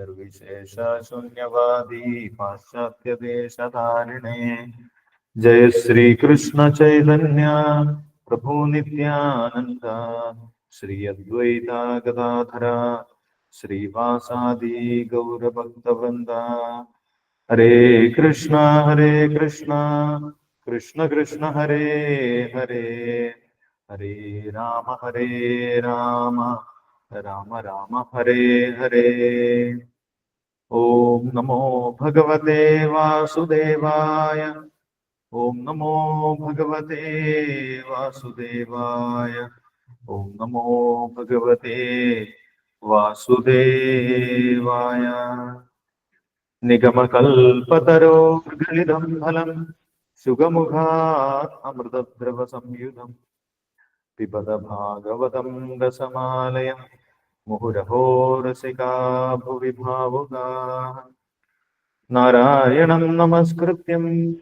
നിർവിശേഷ ശൂന്യവാദി പാശ്ചാത്യദേശധാരിണേ ജയ ശ്രീകൃഷ്ണ ചൈതന്യ പ്രഭു നിത്യാനന്ദ ശ്രീ അദ്വൈത ഗദാധര ശ്രീവാസാദി ഗൗരഭക്തവൃന്ദ ഹരേ കൃഷ്ണ ഹരേ കൃഷ്ണ കൃഷ്ണ കൃഷ്ണ ഹരേ ഹരേ ഹരേ രാമ ഹരേ രാമ രാമ രാമ ഹരേ ഹരേ ഓം നമോ ഭഗവതേ വാസുദേവായ ഓം നമോ ഭഗവതേ വാസുദേവായ ഓം നമോ ഭഗവതേ വാസുദേവായ നിഗമകൽപതരോർഗളിതം ഫലം സുഖമുഖാത് അമൃതദ്രവ സംയുതം मुहुरहोरसिका भुवि भावुका नारायणं नमस्कृत्यं,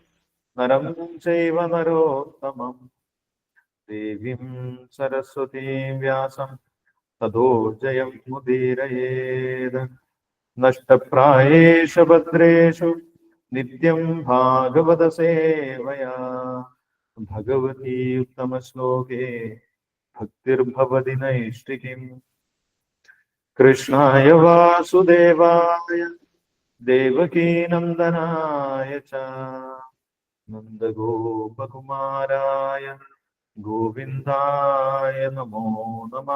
नरं चैव नरोत्तमं। देवीं सरस्वतीं व्यासं तदोर्जयं मुदीरयेद्। भद्रेशु भद्रेषु नित्यं भागवतसेवया। भगवती उत्तमश्लोके, भक्तिर्भवति नैष्टिकीम् കൃഷ്ണായ വാസുദേവായ ദേവകീനന്ദനായ നന്ദഗോപകുമാരായ ഗോവിന്ദായ നമോ നമ.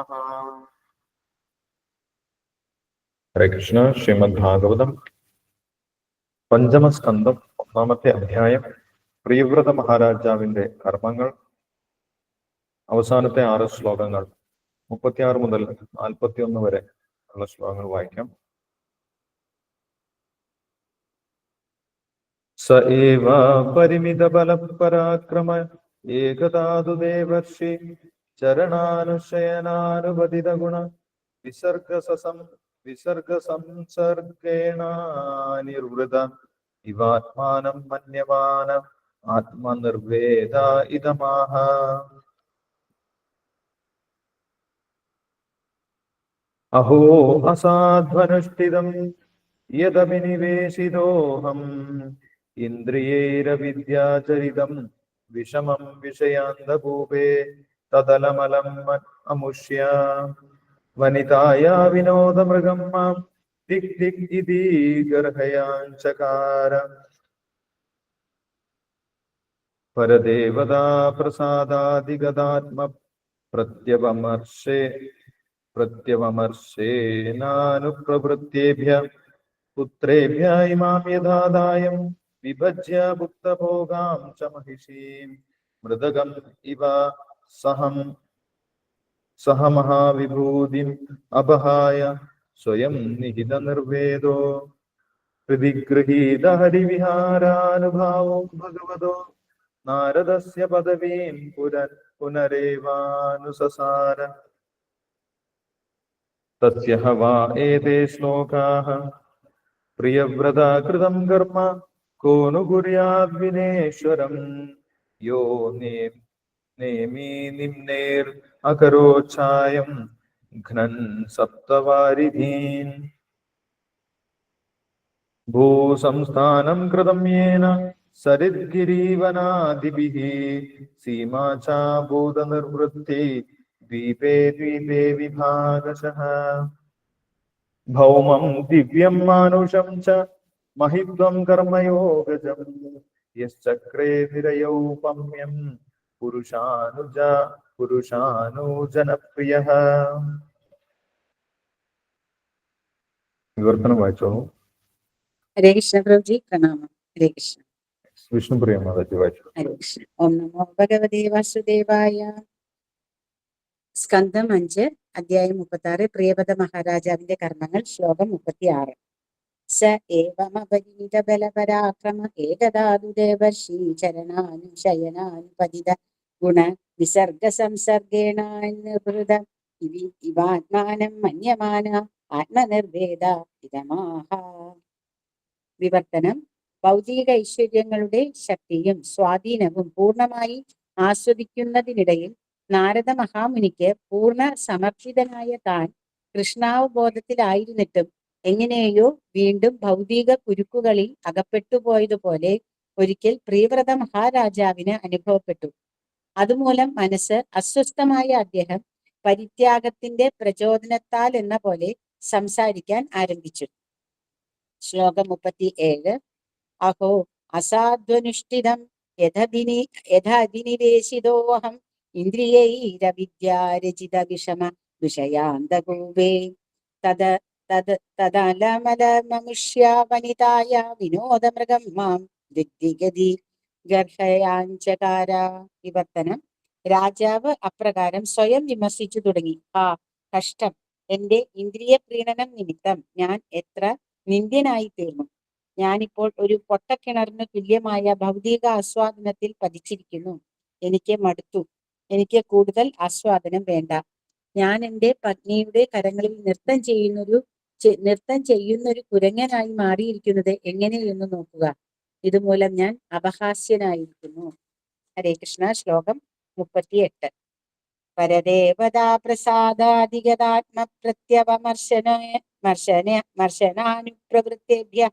ഹരേ കൃഷ്ണ ശ്രീമദ് ഭാഗവതം പഞ്ചമസ്കന്ധം ഒന്നാമത്തെ അധ്യായം പ്രിയവ്രത മഹാരാജാവിന്റെ കർമ്മങ്ങൾ അവസാനത്തെ ആറ് ശ്ലോകങ്ങൾ മുപ്പത്തിയാറ് മുതൽ നാൽപ്പത്തിയൊന്ന് വരെ. ഉള്ള ശ്ലോകങ്ങൾ വായിക്കാം. സ ഏവ പരിമിത ബലപരാക്രമ ഏകദാതു ദേവർഷി ചരണാനുശയനാനുപതിത ഗുണ വിസർഗ സസം വിസർഗ സംസർഗേണ നിർവൃത ഇവാത്മാനം മന്യമാനം ആത്മനിർവേദ ഇതമാഹ. അഹോ അസാധ്വനുഷ്ഠിതം യദഭിനിവേശിതോഹം ഇന്ദ്രിയൈരവിദ്യാചരിതം വിഷമം വിഷയാന്തഭൂപേ തദലമലം അമുഷ്യ വനിതായ വിനോദമൃഗം മാം ദിക് ദിക് ഇതി ഗർഹയാഞ്ചകാര പരദേവതാ പ്രസാദാദിഗതാത്മ പ്രത്യവമർഷേ പ്രത്യവമർശേനാനുപ്രവൃത്തേഭ്യ പുത്രേഭ്യ ഇമാം യഥാദായം വിഭജ്യ ഭുക്തഭോഗാം ച മഹിഷീം. മൃതകം ഇവ സഹം സഹ മഹാവിഭൂതിം അപഹായ സ്വയം നിഹിത നിർവേദോ ഹൃദിഗൃഹീത ഹരിവിഹാരാനുഭാവോ ഭഗവതോ നാരദസ്യ പദവീം പുനരേവാനുസസാര തസ്യ വാ ഏതേ ശ്ലോകാഹ പ്രിയവ്രതാകൃതം കർമ്മ കോനു കുര്യാദ്വിനേശ്വരം കുര്യാദ് വിനേശ്വരം യോ നേമി നിംനേർ അകരോച്ചായം ഘ്നൻ സപ്തവാരിധീൻ ഭൂസംസ്ഥാനം കൃതം യേന സരിദ്ഗിരീവനാദിഭിः ച ഭൂതനിർവൃത്തി द्वीपे द्वीपे विभागशः भौमं दिव्यं मानुषं च महित्वं कर्मयोगजम् यश्चक्रे निरयौपम्यं पुरुषानुज पुरुषानुजनप्रियः വിവർത്തനം വായിച്ചോളൂ ഹരേ കൃഷ്ണ പ്രഭുജി പ്രണാമം ഹരേ കൃഷ്ണ വിഷ്ണുപ്രിയ മാതാജി വായിച്ചു ഹരേ കൃഷ്ണ ഓം നമോ ഭഗവതേ വാസുദേവായ സ്കന്ധം അഞ്ച് അധ്യായം മുപ്പത്തി ആറ് പ്രിയപദ മഹാരാജാവിന്റെ കർമ്മങ്ങൾ ശ്ലോകം മുപ്പത്തി ആറ് സ ഏവമപരിമിത ബലപരാക്രമ ഏകദാതു ദേവർഷി ചരണാനുശയനാനുപതിത ഗുണ വിസർഗ സംസർഗേണാനുഹൃത ഇവി ഇവാത്മാനം മന്യമാന ആത്മനിർവേദ വിവർത്തനം ഭൗതിക ഐശ്വര്യങ്ങളുടെ ശക്തിയും സ്വാധീനവും പൂർണമായി ആസ്വദിക്കുന്നതിനിടയിൽ നാരദ മഹാമുനിക്ക് പൂർണ സമർപ്പിതനായ താൻ കൃഷ്ണാവബോധത്തിലായിരുന്നിട്ടും എങ്ങനെയോ വീണ്ടും ഭൗതിക കുരുക്കുകളിൽ അകപ്പെട്ടുപോയതുപോലെ ഒരിക്കൽ പ്രിയവ്രത മഹാരാജാവിന് അനുഭവപ്പെട്ടു. അതുമൂലം മനസ്സ് അസ്വസ്ഥമായ അദ്ദേഹം പരിത്യാഗത്തിന്റെ പ്രചോദനത്താൽ എന്ന പോലെ സംസാരിക്കാൻ ആരംഭിച്ചു. ശ്ലോകം മുപ്പത്തി ഏഴ് അഹോ അസാധ്വനുഷ്ഠിതം യഥ യഥതിനിവേശിതോഹം ഇന്ദ്രിയൈരവിദ്യാരചിത വിഷമ വിഷയാന്തകൂപേ തത് തത് തദലമലമമുഷ്യ വനിതായ വിനോദമൃഗം മാം ദിഗ്ദിഗതി ഗർഹയാഞ്ചകാര വിവർത്തനം. രാജാവ് അപ്രകാരം സ്വയം വിമർശിച്ചു തുടങ്ങി. ആ കഷ്ടം. എന്റെ ഇന്ദ്രിയ പ്രീണനം നിമിത്തം ഞാൻ എത്ര നിന്ദ്യനായി തീർന്നു ഞാനിപ്പോൾ ഒരു പൊട്ടക്കിണറിന് തുല്യമായ ഭൗതിക ആസ്വാദനത്തിൽ പതിച്ചിരിക്കുന്നു. എനിക്ക് മടുത്തു. എനിക്ക് കൂടുതൽ ആസ്വാദനം വേണ്ട. ഞാൻ എന്റെ പത്നിയുടെ കരങ്ങളിൽ നൃത്തം ചെയ്യുന്നൊരു നൃത്തം ചെയ്യുന്നൊരു കുരങ്ങനായി മാറിയിരിക്കുന്നത് എങ്ങനെയെന്ന് നോക്കുക. ഇതുമൂലം ഞാൻ അപഹാസ്യനായിരിക്കുന്നു. ഹരേ കൃഷ്ണ ശ്ലോകം മുപ്പത്തിയെട്ട്. പരദേവതാ പ്രസാദാധികതാത്മ പ്രത്യവമർശന മർശന മർശനാനുപ്രവൃത്തേഭ്യ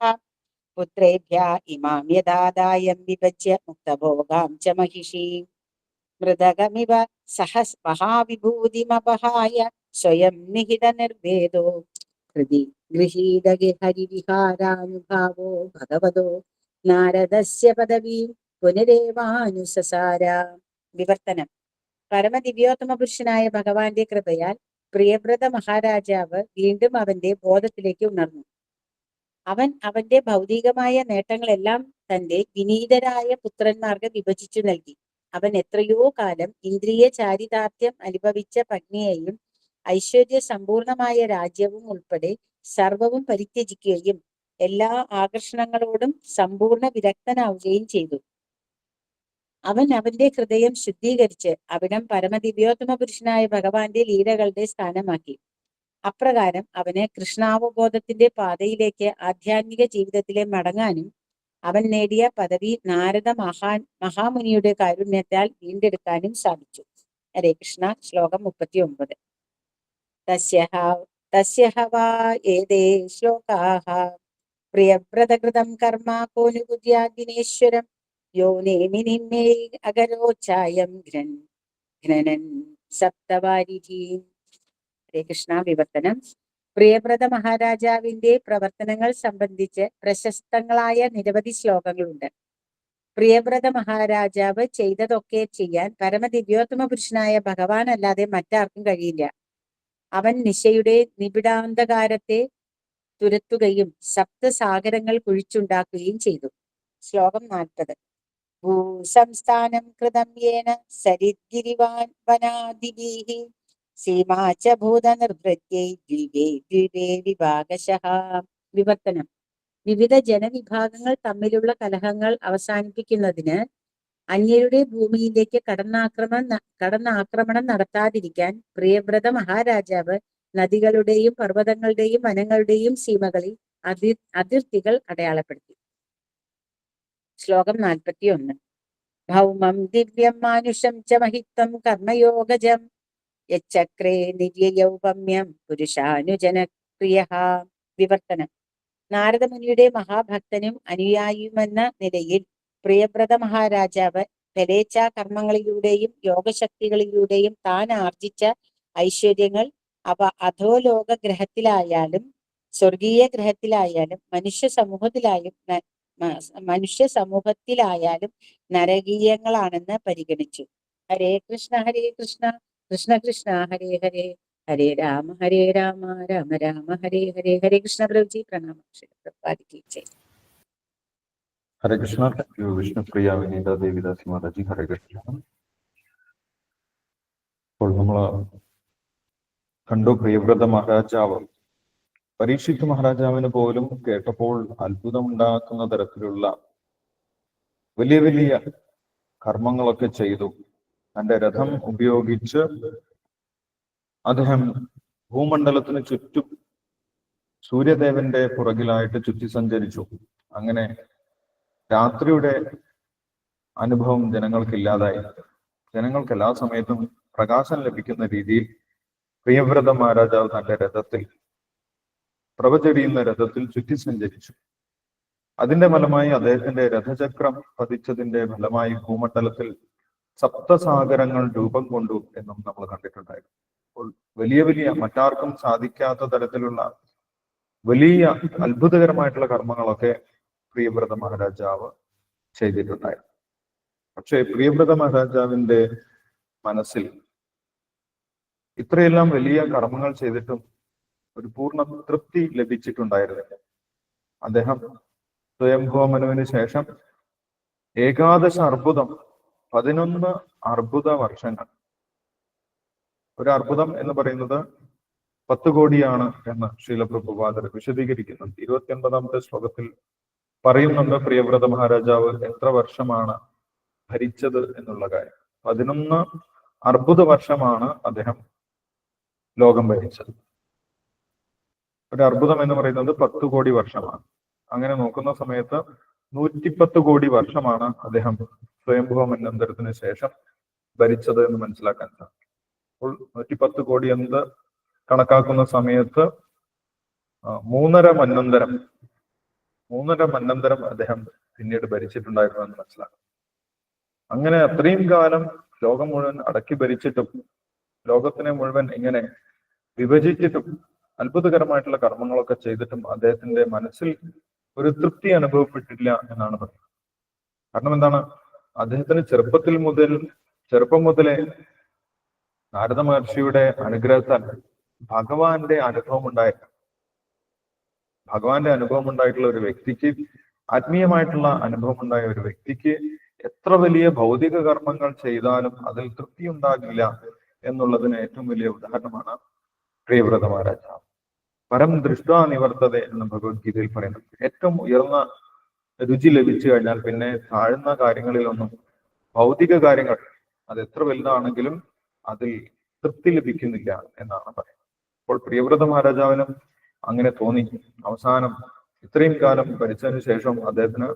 പുത്രേഭ്യ ഇമാം യഥാദായം വിഭജ്യ മുക്തഭോഗാം ച മഹിഷീം. മൃതകമിവ സഹസ് മഹാവിഭൂതിമപഹായ സ്വയം നിഹിത നിർവേദോ ഹൃദി ഗൃഹീതകെ ഹരിവിഹാരാനുഭാവോ ഭഗവതോ. നാരദസ്യ പദവീം പുനരേവാനുസസാര. വിവർത്തനം. പരമദിവ്യോത്തമ പുരുഷനായ ഭഗവാന്റെ കൃപയാൽ പ്രിയവ്രത മഹാരാജാവ് വീണ്ടും അവന്റെ ബോധത്തിലേക്ക് ഉണർന്നു. അവൻ അവന്റെ ഭൗതികമായ നേട്ടങ്ങളെല്ലാം തന്റെ വിനീതരായ പുത്രന്മാർക്ക് വിഭജിച്ചു നൽകി. അവൻ എത്രയോ കാലം ഇന്ദ്രിയ ചാരിതാർത്ഥ്യം അനുഭവിച്ച പത്നിയെയും ഐശ്വര്യ സമ്പൂർണമായ രാജ്യവും ഉൾപ്പെടെ സർവവും പരിത്യജിക്കുകയും എല്ലാ ആകർഷണങ്ങളോടും സമ്പൂർണ വിരക്തനാവുകയും ചെയ്തു. അവൻ അവന്റെ ഹൃദയം ശുദ്ധീകരിച്ച് അവിടം പരമദിവ്യോത്തമ പുരുഷനായ ഭഗവാന്റെ ലീലകളുടെ സ്ഥാനമാക്കി. അപ്രകാരം അവന് കൃഷ്ണാവബോധത്തിന്റെ പാതയിലേക്ക് ആധ്യാത്മിക ജീവിതത്തിലെ മടങ്ങാനും അവൻ നേടിയ പദവി നാരദ മഹാൻ മഹാമുനിയുടെ കാരുണ്യത്താൽ വീണ്ടെടുക്കാനും സാധിച്ചു. ഹരേ കൃഷ്ണ ശ്ലോകം മുപ്പത്തി ഒമ്പത് തസ്യഹ വാ ഏതേ ശ്ലോകാഹ? പ്രിയവ്രതകൃതം കർമ്മ കോനുകുര്യാദിനേശ്വരം യോ നേമി നിന്നേ അകരോച്ചായം ഘ്നൻ ഘ്നനൻ സപ്തവാരിധീം. ഹരേ കൃഷ്ണ വിവർത്തനം. പ്രിയവ്രത മഹാരാജാവിന്റെ പ്രവർത്തനങ്ങൾ സംബന്ധിച്ച് പ്രശസ്തങ്ങളായ നിരവധി ശ്ലോകങ്ങളുണ്ട്. പ്രിയവ്രത മഹാരാജാവ് ചെയ്തതൊക്കെ ചെയ്യാൻ പരമദിവ്യോത്തമ പുരുഷനായ ഭഗവാൻ അല്ലാതെ മറ്റാർക്കും കഴിയില്ല. അവൻ നിശയുടെ നിബിഡാന്ധകാരത്തെ തുരത്തുകയും സപ്തസാഗരങ്ങൾ കുഴിച്ചുണ്ടാക്കുകയും ചെയ്തു. ശ്ലോകം നാൽപ്പത്. ഭൂസംസ്ഥാനം കൃതം യേന സരിദ്ഗിരിവാൻ വനാദിഭീഹി സീമാ ഭൂതനിർഭൃത്യൈ ദ്വിവേ ദ്വിവേ വിഭാഗശഃ. വിവർത്തനം. വിവിധ ജനവിഭാഗങ്ങൾ തമ്മിലുള്ള കലഹങ്ങൾ അവസാനിപ്പിക്കുന്നതിന് അന്യരുടെ ഭൂമിയിലേക്ക് കടന്നാക്രമണം കടന്നാക്രമണം നടത്താതിരിക്കാൻ പ്രിയവ്രത മഹാരാജാവ് നദികളുടെയും പർവതങ്ങളുടെയും വനങ്ങളുടെയും സീമകളിൽ അതിർ അതിർത്തികൾ അടയാളപ്പെടുത്തി. ശ്ലോകം നാൽപ്പത്തി ഒന്ന് ഭൗമം ദിവ്യം മാനുഷം ച മഹിത്വം കർമ്മയോഗജം. യച്ചക്രേ നിര്യയൗപമ്യം പുരുഷാനുജനക്രിയ വിവർത്തനം. നാരദമുനിയുടെ മഹാഭക്തനും അനുയായിയുമെന്ന നിലയിൽ പ്രിയവ്രത മഹാരാജാവ് തെലേച്ച കർമ്മങ്ങളിലൂടെയും യോഗശക്തികളിലൂടെയും താൻ ആർജിച്ച ഐശ്വര്യങ്ങൾ അവ അധോലോക ഗ്രഹത്തിലായാലും സ്വർഗീയ ഗ്രഹത്തിലായാലും മനുഷ്യ സമൂഹത്തിലായും മനുഷ്യ സമൂഹത്തിലായാലും നരകീയങ്ങളാണെന്ന് പരിഗണിച്ചു. ഹരേ കൃഷ്ണ ഹരേ കൃഷ്ണ. കൃഷ്ണ കൃഷ്ണ ഹരേ ഹരേ. ഹരേ രാമ ഹരേ രാമ രാമ രാമ ഹരേ ഹരേ. ഹരേ കൃഷ്ണ പ്രഭുജി. പ്രണാമം ശ്രീ പ്രഭുപാദിക്ക് ജയ്. ഹരേ കൃഷ്ണ. വിഷ്ണുപ്രിയ വിനീത ദേവിദാസി മാതാജി. ഹരേ കൃഷ്ണ. അപ്പോൾ നമ്മൾ കണ്ടു പ്രിയവ്രത മഹാരാജാവ്. പരീക്ഷിത് മഹാരാജാവിന് പോലും കേട്ടപ്പോൾ അത്ഭുതമുണ്ടാക്കുന്ന തരത്തിലുള്ള വലിയ വലിയ കർമ്മങ്ങളൊക്കെ ചെയ്തു. തന്റെ രഥം ഉപയോഗിച്ച് അദ്ദേഹം ഭൂമണ്ഡലത്തിന് ചുറ്റും സൂര്യദേവന്റെ പുറകിലായിട്ട് ചുറ്റി സഞ്ചരിച്ചു. അങ്ങനെ രാത്രിയുടെ അനുഭവം ജനങ്ങൾക്കില്ലാതായി. ജനങ്ങൾക്ക് എല്ലാ സമയത്തും പ്രകാശം ലഭിക്കുന്ന രീതിയിൽ പ്രിയവ്രത മഹാരാജാവ് തന്റെ രഥത്തിൽ പ്രവചരിയുന്ന രഥത്തിൽ ചുറ്റി സഞ്ചരിച്ചു. അതിന്റെ ഫലമായി അദ്ദേഹത്തിന്റെ രഥചക്രം പതിച്ചതിന്റെ ഫലമായി ഭൂമണ്ഡലത്തിൽ സപ്തസാഗരങ്ങൾ രൂപം കൊണ്ടു എന്നും നമ്മൾ കണ്ടിട്ടുണ്ടായിരുന്നു. അപ്പോൾ വലിയ വലിയ മറ്റാർക്കും സാധിക്കാത്ത തരത്തിലുള്ള വലിയ അത്ഭുതകരമായിട്ടുള്ള കർമ്മങ്ങളൊക്കെ പ്രിയവ്രത മഹാരാജാവ് ചെയ്തിട്ടുണ്ടായിരുന്നു. പക്ഷേ പ്രിയവ്രത മഹാരാജാവിന്റെ മനസ്സിൽ ഇത്രയെല്ലാം വലിയ കർമ്മങ്ങൾ ചെയ്തിട്ടും ഒരു പൂർണ തൃപ്തി ലഭിച്ചിട്ടുണ്ടായിരുന്നില്ല. അദ്ദേഹം സ്വയംഭോമനുവിന് ശേഷം ഏകാദശ അർബുദം പതിനൊന്ന് അർബുദ വർഷങ്ങൾ. ഒരു അർബുദം എന്ന് പറയുന്നത് പത്ത് കോടിയാണ് എന്ന് ശീലപ്രഭുപാദർ വിശദീകരിക്കുന്നുണ്ട് ഇരുപത്തി ഒൻപതാമത്തെ ശ്ലോകത്തിൽ പറയുന്നുണ്ട് പ്രിയവ്രത മഹാരാജാവ് എത്ര വർഷമാണ് ഭരിച്ചത് എന്നുള്ള കാര്യം. പതിനൊന്ന് അർബുദ വർഷമാണ് അദ്ദേഹം ലോകം ഭരിച്ചത്. ഒരു അർബുദം എന്ന് പറയുന്നത് പത്ത് കോടി വർഷമാണ്. അങ്ങനെ നോക്കുന്ന സമയത്ത് നൂറ്റിപ്പത്ത് കോടി വർഷമാണ് അദ്ദേഹം സ്വയംഭവ മന്നന്തരത്തിന് ശേഷം ഭരിച്ചത് എന്ന് മനസ്സിലാക്കാൻ സാധിക്കും. അപ്പോൾ നൂറ്റിപ്പത്ത് കോടി എന്ന് കണക്കാക്കുന്ന സമയത്ത് മൂന്നര മന്നന്തരം മൂന്നര മന്നന്തരം അദ്ദേഹം പിന്നീട് ഭരിച്ചിട്ടുണ്ടായിരുന്നു എന്ന് മനസ്സിലാക്കാം. അങ്ങനെ അത്രയും കാലം ലോകം മുഴുവൻ അടക്കി ഭരിച്ചിട്ടും ലോകത്തിനെ മുഴുവൻ ഇങ്ങനെ വിഭജിച്ചിട്ടും അത്ഭുതകരമായിട്ടുള്ള കർമ്മങ്ങളൊക്കെ ചെയ്തിട്ടും അദ്ദേഹത്തിന്റെ മനസ്സിൽ ഒരു തൃപ്തി അനുഭവപ്പെട്ടില്ല എന്നാണ് പറയുന്നത്. കാരണം എന്താണ്? അദ്ദേഹത്തിന് ചെറുപ്പത്തിൽ മുതൽ ചെറുപ്പം മുതലേ നാരദ മഹർഷിയുടെ അനുഗ്രഹത്താൽ ഭഗവാന്റെ അനുഭവം ഉണ്ടായില്ല. ഭഗവാന്റെ അനുഭവം ഉണ്ടായിട്ടുള്ള ഒരു വ്യക്തിക്ക് ആത്മീയമായിട്ടുള്ള അനുഭവം ഉണ്ടായ ഒരു വ്യക്തിക്ക് എത്ര വലിയ ഭൗതിക കർമ്മങ്ങൾ ചെയ്താലും അതിൽ തൃപ്തി ഉണ്ടാകില്ല എന്നുള്ളതിന് ഏറ്റവും വലിയ ഉദാഹരണമാണ് പ്രിയവ്രത മഹാരാജാവ്. പരം ദൃഷ്ട നിവർത്തത എന്ന് ഭഗവത്ഗീതയിൽ പറയുന്നത് ഏറ്റവും ഉയർന്ന രുചി ലഭിച്ചു കഴിഞ്ഞാൽ പിന്നെ താഴ്ന്ന കാര്യങ്ങളിലൊന്നും ഭൗതിക കാര്യങ്ങൾ അത് എത്ര വലുതാണെങ്കിലും അതിൽ തൃപ്തി ലഭിക്കുന്നില്ല എന്നാണ് പറയുന്നത്. അപ്പോൾ പ്രിയവ്രത മഹാരാജാവിനും അങ്ങനെ തോന്നി. അവസാനം ഇത്രയും കാലം ഭരിച്ചതിന് ശേഷം അദ്ദേഹത്തിന്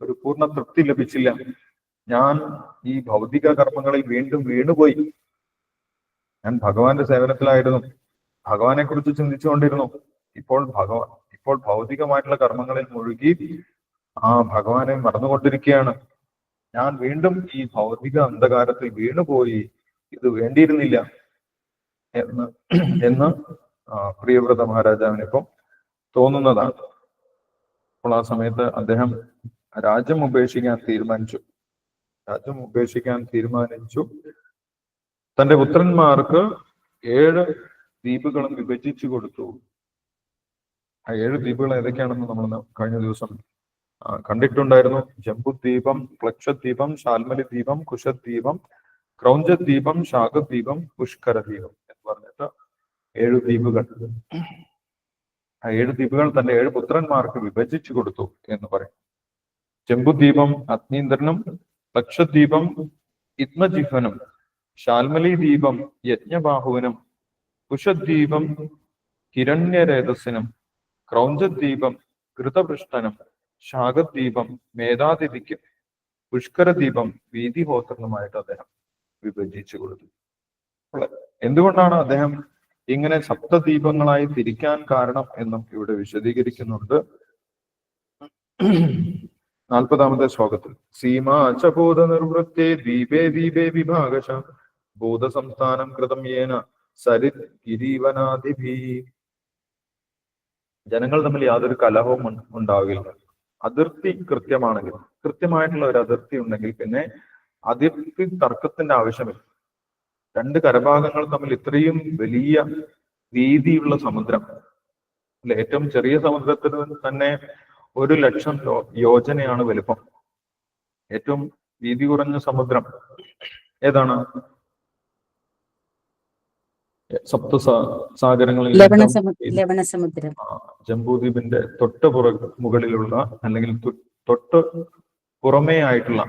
ഒരു പൂർണ തൃപ്തി ലഭിച്ചില്ല. ഞാൻ ഈ ഭൗതിക കർമ്മങ്ങളിൽ വീണ്ടും വീണുപോയി. ഞാൻ ഭഗവാന്റെ സേവനത്തിലായിരുന്നു. ഭഗവാനെ കുറിച്ച് ചിന്തിച്ചുകൊണ്ടിരുന്നു. ഇപ്പോൾ ഭഗവാൻ ഇപ്പോൾ ഭൗതികമായിട്ടുള്ള കർമ്മങ്ങളിൽ മുഴുകി ആ ഭഗവാനെ മറന്നുകൊണ്ടിരിക്കുകയാണ്. ഞാൻ വീണ്ടും ഈ ഭൗതിക അന്ധകാരത്തിൽ വീണുപോയി. ഇത് വേണ്ടിയിരുന്നില്ല. എന്ന് എന്ന് പ്രിയവ്രത മഹാരാജാവിനിപ്പം തോന്നുന്നതാണ്. അപ്പോൾ ആ സമയത്ത് അദ്ദേഹം രാജ്യം ഉപേക്ഷിക്കാൻ തീരുമാനിച്ചു. രാജ്യം ഉപേക്ഷിക്കാൻ തീരുമാനിച്ചു. തന്റെ പുത്രന്മാർക്ക് ഏഴ് ദ്വീപുകളും വിഭജിച്ചു കൊടുത്തു. ആ ഏഴ് ദ്വീപുകൾ ഏതൊക്കെയാണെന്ന് നമ്മൾ കഴിഞ്ഞ ദിവസം കണ്ടിട്ടുണ്ടായിരുന്നു. ജംബുദ്വീപം പ്ലക്ഷദ്വീപം ശാൽമലി ദ്വീപം കുശദ്വീപം ക്രൗഞ്ചദ്വീപം ശാഖദ്വീപം പുഷ്കരദ്വീപം എന്ന് പറഞ്ഞിട്ട് ഏഴ് ദ്വീപുകൾ. ആ ഏഴ് ദ്വീപുകൾ തന്റെ ഏഴ് പുത്രന്മാർക്ക് വിഭജിച്ചു കൊടുത്തു എന്ന് പറയും. ജംബുദ്വീപം അഗ്നീന്ദ്രനും ലക്ഷദ്വീപം ഇത്മജിഹ്വനും ശാൽമലി ദ്വീപം യജ്ഞബാഹുവിനും കുശദ്വീപം ഹിരണ്യരേതസിനും ക്രൗഞ്ചദ്വീപം കൃതപൃഷ്ടനും ശാഖദ്വീപം മേധാതിഥിക്കും പുഷ്കരദ്വീപം വീതിഹോത്രനുമായിട്ട് അദ്ദേഹം വിഭജിച്ചു കൊടുത്തു. എന്തുകൊണ്ടാണ് അദ്ദേഹം ഇങ്ങനെ സപ്തദ്വീപങ്ങളായി തിരിക്കാൻ കാരണം എന്നും ഇവിടെ വിശദീകരിക്കുന്നുണ്ട്. നാൽപ്പതാമത്തെ ശ്ലോകത്തിൽ. സീമാ നിർവൃത്തെ ദ്വീപേ ദ്വീപേ വിഭാഗശ. ഭൂത സംസ്ഥാനം കൃതം യേന. സരിത് ഗിരീവനാധിപി ജനങ്ങൾ തമ്മിൽ യാതൊരു കലഹവും ഉണ്ടാവില്ല. അതിർത്തി കൃത്യമാണെങ്കിൽ കൃത്യമായിട്ടുള്ള ഒരു അതിർത്തി ഉണ്ടെങ്കിൽ പിന്നെ അതിർത്തി തർക്കത്തിന്റെ ആവശ്യമില്ല. രണ്ട് കരഭാഗങ്ങൾ തമ്മിൽ ഇത്രയും വലിയ വീതിയുള്ള സമുദ്രം അല്ല? ഏറ്റവും ചെറിയ സമുദ്രത്തിന് തന്നെ ഒരു ലക്ഷം യോജനയാണ് വലുപ്പം. ഏറ്റവും വീതി കുറഞ്ഞ സമുദ്രം ഏതാണ്? സപ്ത സാഗരങ്ങളിൽ ലവണ ഏറ്റവും സമുദ്ര ലവണ ജംബൂദ്വീപിന്റെ തൊട്ട് പുറ മുകളിലുള്ള അല്ലെങ്കിൽ തൊട്ട് പുറമേ ആയിട്ടുള്ള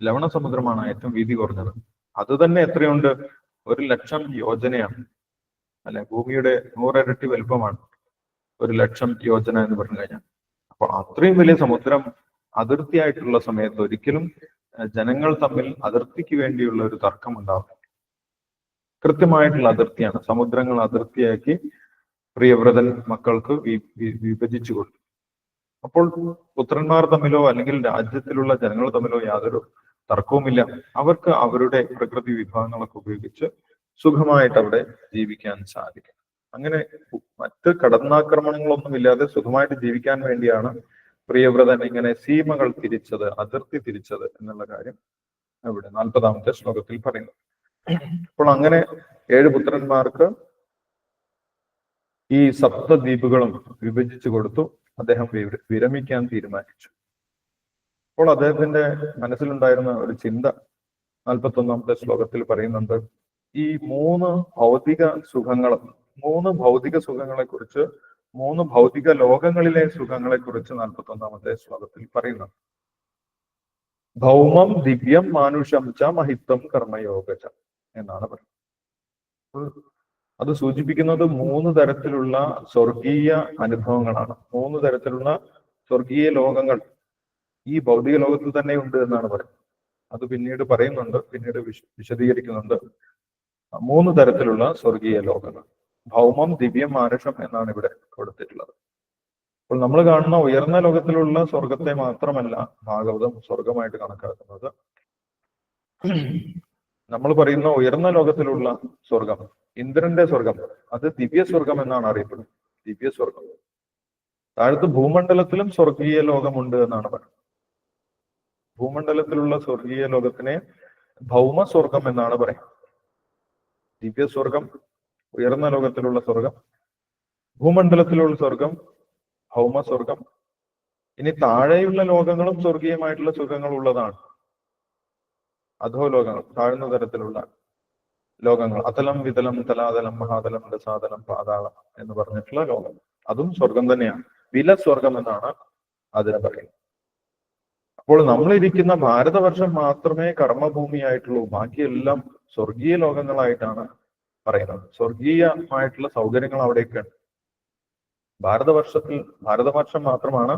ലവണസമുദ്രമാണ് ഏറ്റവും വീതി കുറഞ്ഞത്. അത് തന്നെ എത്രയുണ്ട്? ഒരു ലക്ഷം യോജനയാണ്. അല്ലെ ഭൂമിയുടെ നൂറിരട്ടി വലുപ്പമാണ് ഒരു ലക്ഷം യോജന എന്ന് പറഞ്ഞു കഴിഞ്ഞാൽ. അപ്പൊ അത്രയും വലിയ സമുദ്രം അതിർത്തിയായിട്ടുള്ള സമയത്ത് ഒരിക്കലും ജനങ്ങൾ തമ്മിൽ അതിർത്തിക്ക് വേണ്ടിയുള്ള ഒരു തർക്കം ഉണ്ടാവും കൃത്യമായിട്ടുള്ള അതിർത്തിയാണ്. സമുദ്രങ്ങൾ അതിർത്തിയാക്കി പ്രിയവ്രതൻ മക്കൾക്ക് വിഭജിച്ചു കൊടുത്തു അപ്പോൾ പുത്രന്മാർ തമ്മിലോ അല്ലെങ്കിൽ രാജ്യത്തിലുള്ള ജനങ്ങൾ തമ്മിലോ യാതൊരു തർക്കവുമില്ല. അവർക്ക് അവരുടെ പ്രകൃതി വിഭവങ്ങളൊക്കെ ഉപയോഗിച്ച് സുഖമായിട്ട് അവിടെ ജീവിക്കാൻ സാധിക്കും. അങ്ങനെ മറ്റ് കടന്നാക്രമണങ്ങളൊന്നും ഇല്ലാതെ സുഖമായിട്ട് ജീവിക്കാൻ വേണ്ടിയാണ് പ്രിയവ്രതൻ ഇങ്ങനെ സീമകൾ തിരിച്ചത് അതിർത്തി തിരിച്ചത് എന്നുള്ള കാര്യം അവിടെ നാൽപ്പതാമത്തെ ശ്ലോകത്തിൽ പറയുന്നു. അപ്പോൾ അങ്ങനെ ഏഴ് പുത്രന്മാർക്ക് ഈ സപ്തദ്വീപുകളും വിഭജിച്ചു കൊടുത്തു. അദ്ദേഹം വിരമിക്കാൻ തീരുമാനിച്ചു. അപ്പോൾ അദ്ദേഹത്തിന്റെ മനസ്സിലുണ്ടായിരുന്ന ഒരു ചിന്ത നാൽപ്പത്തി ഒന്നാമത്തെ ശ്ലോകത്തിൽ പറയുന്നുണ്ട് ഈ മൂന്ന് ഭൗതിക സുഖങ്ങളും മൂന്ന് ഭൗതിക സുഖങ്ങളെ കുറിച്ച് മൂന്ന് ഭൗതിക ലോകങ്ങളിലെ സുഖങ്ങളെ കുറിച്ച് നാൽപ്പത്തി ഒന്നാമത്തെ ശ്ലോകത്തിൽ പറയുന്നു ഭൗമം ദിവ്യം മാനുഷം ച മഹിത്വം കർമ്മയോഗ എന്നാണ് പറയുന്നത്. അത് സൂചിപ്പിക്കുന്നത് മൂന്ന് തരത്തിലുള്ള സ്വർഗീയ അനുഭവങ്ങളാണ്. മൂന്ന് തരത്തിലുള്ള സ്വർഗീയ ലോകങ്ങൾ ഈ ഭൗതിക ലോകത്തിൽ തന്നെ ഉണ്ട് എന്നാണ് പറയുന്നത്. അത് പിന്നീട് പറയുന്നുണ്ട് പിന്നീട് വിശ- വിശദീകരിക്കുന്നുണ്ട്. മൂന്ന് തരത്തിലുള്ള സ്വർഗീയ ലോകങ്ങൾ. ഭൗമം ദിവ്യം മാനുഷം എന്നാണ് ഇവിടെ കൊടുത്തിട്ടുള്ളത്. അപ്പോൾ നമ്മൾ കാണുന്ന ഉയർന്ന ലോകത്തിലുള്ള സ്വർഗത്തെ മാത്രമല്ല ഭാഗവതം സ്വർഗമായിട്ട് കണക്കാക്കുന്നത്. നമ്മൾ പറയുന്ന ഉയർന്ന ലോകത്തിലുള്ള സ്വർഗം ഇന്ദ്രന്റെ സ്വർഗം അത് ദിവ്യ സ്വർഗം എന്നാണ് അറിയപ്പെടുന്നത്. ദിവ്യ സ്വർഗം. താഴത്ത് ഭൂമണ്ഡലത്തിലും സ്വർഗീയ ലോകമുണ്ട് എന്നാണ് പറയുന്നത്. ഭൂമണ്ഡലത്തിലുള്ള സ്വർഗീയ ലോകത്തിനെ ഭൗമ സ്വർഗം എന്നാണ് പറയുന്നത്. ദിവ്യ സ്വർഗം ഉയർന്ന ലോകത്തിലുള്ള സ്വർഗം ഭൂമണ്ഡലത്തിലുള്ള സ്വർഗം ഭൗമ സ്വർഗം ഇനി താഴെയുള്ള ലോകങ്ങളും സ്വർഗീയമായിട്ടുള്ള സ്വർഗങ്ങളുള്ളതാണ്. അധോലോകങ്ങൾ താഴ്ന്ന തരത്തിലുള്ള ലോകങ്ങൾ അതലം വിതലം തലാതലം മഹാതലം രസാതലം പാതാളം എന്ന് പറഞ്ഞിട്ടുള്ള ലോകം. അതും സ്വർഗം തന്നെയാണ്. വില സ്വർഗം എന്നാണ് അതിനെ പറയുന്നത്. അപ്പോൾ നമ്മളിരിക്കുന്ന ഭാരതവർഷം മാത്രമേ കർമ്മഭൂമിയായിട്ടുള്ളൂ. ബാക്കിയെല്ലാം സ്വർഗീയ ലോകങ്ങളായിട്ടാണ് പറയുന്നത്. സ്വർഗീയമായിട്ടുള്ള സൗകര്യങ്ങൾ അവിടെയൊക്കെയാണ്. ഭാരതവർഷത്തിൽ ഭാരതവർഷം മാത്രമാണ്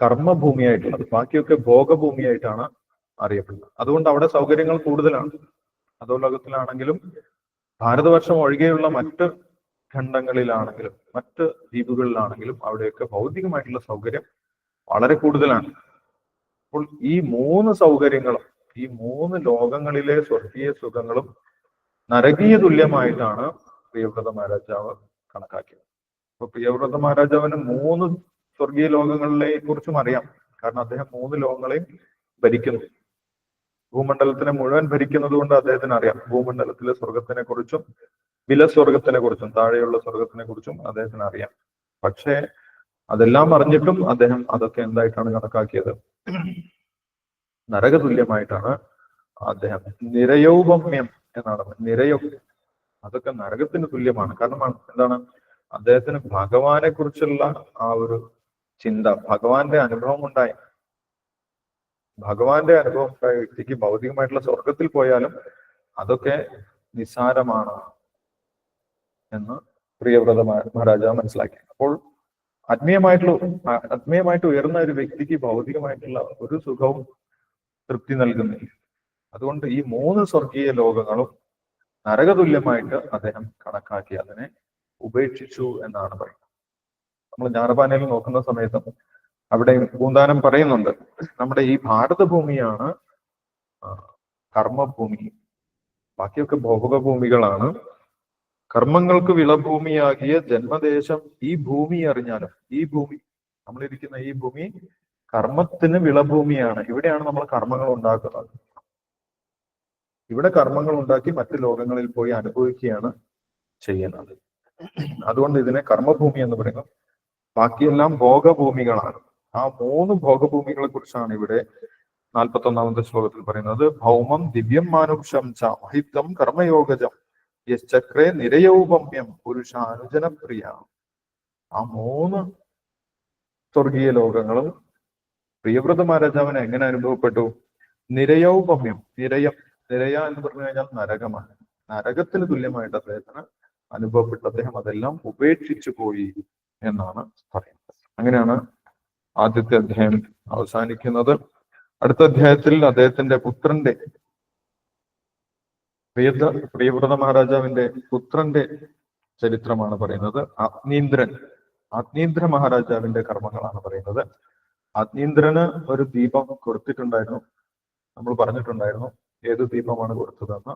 കർമ്മഭൂമിയായിട്ടുള്ളത്. ബാക്കിയൊക്കെ ഭോഗഭൂമിയായിട്ടാണ് അറിയപ്പെടുന്നത്. അതുകൊണ്ട് അവിടെ സൗകര്യങ്ങൾ കൂടുതലാണ്. അതോ ലോകത്തിലാണെങ്കിലും ഭാരതവർഷം ഒഴികെയുള്ള മറ്റ് ഖണ്ഡങ്ങളിലാണെങ്കിലും മറ്റ് ദ്വീപുകളിലാണെങ്കിലും അവിടെയൊക്കെ ഭൗതികമായിട്ടുള്ള സൗകര്യം വളരെ കൂടുതലാണ്. അപ്പോൾ ഈ മൂന്ന് സൗകര്യങ്ങളും ഈ മൂന്ന് ലോകങ്ങളിലെ സ്വർഗീയ സുഖങ്ങളും നരകീയ തുല്യമായിട്ടാണ് പ്രിയവ്രത മഹാരാജാവ് കണക്കാക്കിയത്. അപ്പൊ പ്രിയവ്രത മഹാരാജാവിന് മൂന്ന് സ്വർഗീയ ലോകങ്ങളിലെ കുറിച്ചും അറിയാം. കാരണം അദ്ദേഹം മൂന്ന് ലോകങ്ങളെയും ഭരിക്കുന്നു. ഭൂമണ്ഡലത്തിനെ മുഴുവൻ ഭരിക്കുന്നത് കൊണ്ട് അദ്ദേഹത്തിന് അറിയാം. ഭൂമണ്ഡലത്തിലെ സ്വർഗത്തിനെ കുറിച്ചും വില സ്വർഗത്തിനെ കുറിച്ചും താഴെയുള്ള സ്വർഗത്തിനെ കുറിച്ചും അദ്ദേഹത്തിന് അറിയാം. പക്ഷേ അതെല്ലാം അറിഞ്ഞിട്ടും അദ്ദേഹം അതൊക്കെ എന്തായിട്ടാണ് കണക്കാക്കിയത്? നരകതുല്യമായിട്ടാണ് അദ്ദേഹം. നിരയോപമ്യം എന്നാണ്. നിരയോ അതൊക്കെ നരകത്തിന് തുല്യമാണ്. കാരണം എന്താണ്? അദ്ദേഹത്തിന് ഭഗവാനെ കുറിച്ചുള്ള ആ ഒരു ചിന്ത ഭഗവാന്റെ അനുഭവം ഉണ്ടായി. ഭഗവാന്റെ അനുഭവം വ്യക്തിക്ക് ഭൗതികമായിട്ടുള്ള സ്വർഗത്തിൽ പോയാലും അതൊക്കെ നിസാരമാണ് എന്ന് പ്രിയവ്രത മഹാരാജ മനസ്സിലാക്കി. അപ്പോൾ ആത്മീയമായിട്ടുള്ള ആത്മീയമായിട്ട് ഉയർന്ന ഒരു വ്യക്തിക്ക് ഭൗതികമായിട്ടുള്ള ഒരു സുഖവും തൃപ്തി നൽകുന്നില്ല. അതുകൊണ്ട് ഈ മൂന്ന് സ്വർഗീയ ലോകങ്ങളും നരകതുല്യമായിട്ട് അദ്ദേഹം കണക്കാക്കി അതിനെ ഉപേക്ഷിച്ചു എന്നാണ് പറയുന്നത്. നമ്മൾ ഞാറബാനയിൽ നോക്കുന്ന സമയത്ത് അവിടെ പൂന്താനം പറയുന്നുണ്ട്. നമ്മുടെ ഈ ഭാരതഭൂമിയാണ് കർമ്മഭൂമി. ബാക്കിയൊക്കെ ഭൗമികഭൂമികളാണ് കർമ്മങ്ങൾക്ക് വിളഭൂമിയാകിയ ജന്മദേശം ഈ ഭൂമി അറിഞ്ഞാലും ഈ ഭൂമി നമ്മളിരിക്കുന്ന ഈ ഭൂമി കർമ്മത്തിന് വിളഭൂമിയാണ്. ഇവിടെയാണ് നമ്മൾ കർമ്മങ്ങൾ ഉണ്ടാക്കുന്നത്. ഇവിടെ കർമ്മങ്ങൾ ഉണ്ടാക്കി മറ്റു ലോകങ്ങളിൽ പോയി അനുഭവിക്കുകയാണ് ചെയ്യുന്നത്. അതുകൊണ്ട് ഇതിനെ കർമ്മഭൂമി എന്ന് പറയുന്നു. ബാക്കിയെല്ലാം ഭോഗഭൂമികളാണ്. ആ മൂന്ന് ഭോഗഭൂമികളെ കുറിച്ചാണ് ഇവിടെ നാൽപ്പത്തി ഒന്നാമത്തെ ശ്ലോകത്തിൽ പറയുന്നത്. ഭൗമം ദിവ്യം മാനുഷം മഹിത്വം കർമ്മയോഗജം. യശ്ചക്രേ നിരയൗപമ്യം പുരുഷാനുജനപ്രിയ. ആ മൂന്ന് സ്വർഗീയ ലോകങ്ങളും പ്രിയവ്രത മഹാരാജാവിന് എങ്ങനെ അനുഭവപ്പെട്ടു? നിരയൗപമ്യം നിരയം നിരയ എന്ന് പറഞ്ഞു കഴിഞ്ഞാൽ നരകമാണ്. നരകത്തിന് തുല്യമായിട്ട് അദ്ദേഹത്തിന് അനുഭവപ്പെട്ട അദ്ദേഹം അതെല്ലാം ഉപേക്ഷിച്ചു പോയി എന്നാണ് പറയുന്നത്. അങ്ങനെയാണ് ആദ്യത്തെ അധ്യായം അവസാനിക്കുന്നത്. അടുത്ത അധ്യായത്തിൽ അദ്ദേഹത്തിന്റെ പുത്രന്റെ പ്രിയത പ്രിയവ്രത മഹാരാജാവിന്റെ പുത്രന്റെ ചരിത്രമാണ് പറയുന്നത്. അഗ്നീന്ദ്രൻ അഗ്നീന്ദ്ര മഹാരാജാവിന്റെ കർമ്മങ്ങളാണ് പറയുന്നത്. അഗ്നീന്ദ്രന് ഒരു ദീപം കൊടുത്തിട്ടുണ്ടായിരുന്നു. നമ്മൾ പറഞ്ഞിട്ടുണ്ടായിരുന്നു ഏത് ദീപമാണ് കൊടുത്തതെന്ന്.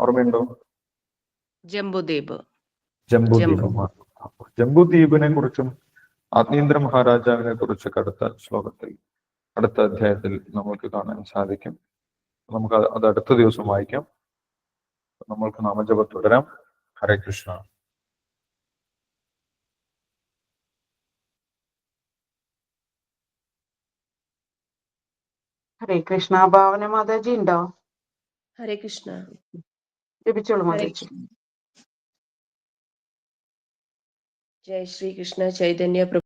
ഓർമ്മയുണ്ടോ? ജംബുദ്വീപ്. ജംബു ജംബു. ദ്വീപമാണ് അപ്പൊ ജംബു ദ്വീപിനെ കുറിച്ചും അഗ്നീന്ദ്ര മഹാരാജാവിനെ കുറിച്ചൊക്കെ അടുത്ത ശ്ലോകത്തിൽ അടുത്ത അധ്യായത്തിൽ നമുക്ക് കാണാൻ സാധിക്കും. നമുക്ക് അത് അടുത്ത ദിവസം വായിക്കാം. നമ്മൾക്ക് നാമജപം തുടരാം. ഹരേ കൃഷ്ണ. ഹരേ കൃഷ്ണ. ഭാവന മാതാജി ഉണ്ടോ? ഹരേ കൃഷ്ണ. ജപിച്ചോളൂ ഹരേ മാതാജി. ജയ ശ്രീകൃഷ്ണ ചൈതന്യ പ്രഭു.